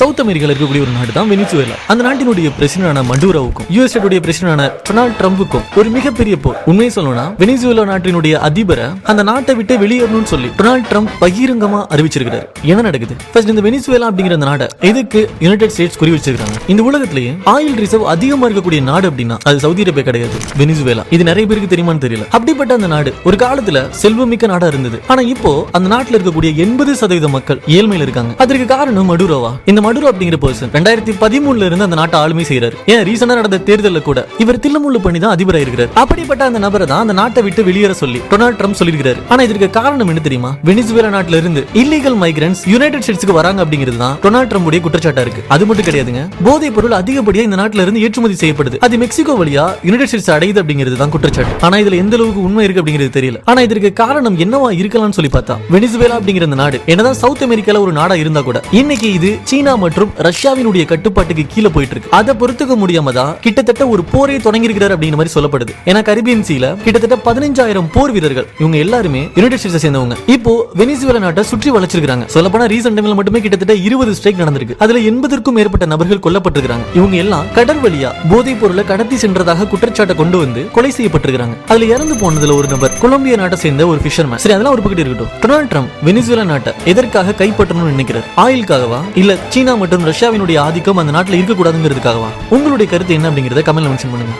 South அமெரிக்கால இருக்கக்கூடிய ஒரு நாடு தான் வெனிசுவேலா. அந்த நாட்டினுடைய பிரசிடண்டான மண்டூராவுக்கும் யூஎஸ் உடைய பிரசிடண்டான டொனால்ட் ட்ரம்புக்கும் ஒரு மிகப்பெரிய போர். உண்மையை சொல்லணும்னா வெனிசுவேலா நாட்டினுடைய அதிபரை அந்த நாட்டை விட்டு வெளியேறணும்னு சொல்லி டொனால்ட் ட்ரம்ப் பகிரங்கமா அறிவிச்சிருக்கிறார். என்ன நடக்குது? ஃபர்ஸ்ட் இந்த வெனிசுவேலா அப்படிங்கிற அந்த நாடை எதுக்கு யுனைடெட் ஸ்டேட்ஸ் குறி வச்சிருக்காங்க இந்த உலகத்திலேயே ஆயில் ரிசர்வ் அதிகமா இருக்கக்கூடிய நாடு அப்படின்னா அது சவுதி அரேபியா கிடையாது வெனிசுவேலா. இது நிறைய பேருக்கு தெரியுமான்னு தெரியல. அப்படிப்பட்ட அந்த நாடு ஒரு காலத்துல செல்வமிக்க நாடா இருந்தது. ஆனா இப்போ அந்த நாட்டுல இருக்கக்கூடிய எண்பது சதவீத மக்கள் ஏழ்மையில இருக்காங்க. அதற்கு காரணம் மடுரோவா. இந்த மடுரோ அப்படிங்கிற பர்சன் ரெண்டாயிரத்தி பதிமூணுல இருந்து அந்த நாட்டை ஆளுமை செய்யறாரு ஏன்? ரீசனா நடந்த தேர்தலில் கூட இவர் தில்லுமுள்ளு பண்ணி தான் அதிபராக இருக்கிறார். அப்படிப்பட்ட அந்த நபரை தான் அந்த நாட்டை விட்டு வெளியேற சொல்லி டொனால்ட் ட்ரம்ப் சொல்லியிருக்காரு ஆனா இதற்கு காரணம் என்ன தெரியுமா? வெனிசுவேலா நாட்டுல இருந்து இல்லீகல் மைக்ரன்ஸ் யுனைடெட் ஸ்டேட்ஸ்க்கு வராங்க அப்படிங்கிறது தான் டொனால்ட் ட்ரம்புடைய குற்றச்சாட்டா இருக்கு. அது மட்டும் கிடையாதுங்க. போதைப் பொருள் அதிகப்படியா இந்த நாட்டுல இருந்து ஏற்றுமதி செய்யப்படுது. அது மெக்சிகோ வழியா யுனைடெட் ஸ்டேட்ஸ் அடையுது அப்படிங்கிறது தான் குற்றச்சாட்டு. ஆனா இதுல எந்த அளவுக்கு உண்மை இருக்கு அப்படிங்கிறது தெரியல. ஆனா இதற்கு காரணம் என்னவா இருக்கலாம்னு சொல்லி பார்த்தா வெனிசுவேலா அப்படிங்கிற நாடு என்னதான் சவுத் அமெரிக்கால ஒரு நாடா இருந்தா கூட இன்னைக்கு இது சீனா மற்றும் ரஷ்யாவினுடைய கட்டுப்பாட்டுக்கு கீழே போயிட்டு இருக்கு அதை பொறுத்துக்க முடியாம தான் கிட்டத்தட்ட ஒரு போரே தொடங்கியிருக்கிறார் அப்படிங்கிற மாதிரி சொல்லப்படுது. ஏன்னா கரிபியன் சீல கிட்டத்தட்ட பதினஞ்சாயிரம் போர் வீரர்கள் இவங்க எல்லாருமே யுனைடெட் ஸ்டேட்ஸ் சேர்ந்தவங்க. இப்போ வெனிசுவேலா நாட்டை சுற்றி வளைச்சிருக்காங்க சொல்ல போனா ரீசெண்ட் டைம்ல மட்டுமே கிட்டத்தட்ட இருபது ஸ்ட்ரைக் நடந்திருக்கு. அதுல எண்பதற்கும் மேற்பட்ட நபர்கள் கொல்லப்பட்டிருக்காங்க இவங்க எல்லாம் கடல் வழியா போதைப் பொருளை கடத்தி சென்றதாக குற்றச்சாட்டை கொண்டு வந்து கொலை செய்யப்பட்டிருக்காங்க அதுல இறந்து போனதுல ஒரு நபர் கொலம்பியா நாட்டை சேர்ந்த ஒரு பிஷர்மேன் சரி அதெல்லாம் ஒரு பக்கத்து இருக்கட்டும். டொனால்ட் ட்ரம்ப் வெனிசுவேலா நாட்டை எதற்காக கைப்பற்றணும்னு நினைக்கிறார்? ஆயிலுக்காகவா இல்ல சீனா மற்றும் ரஷ்யாவினுடைய ஆதிக்கம் அந்த நாட்டில் இருக்கக்கூடாதுங்கிறதுக்காகவா? உங்களுடைய கருத்து என்ன அப்படிங்கிறத கமெண்ட்ல மென்ஷன் பண்ணுங்க.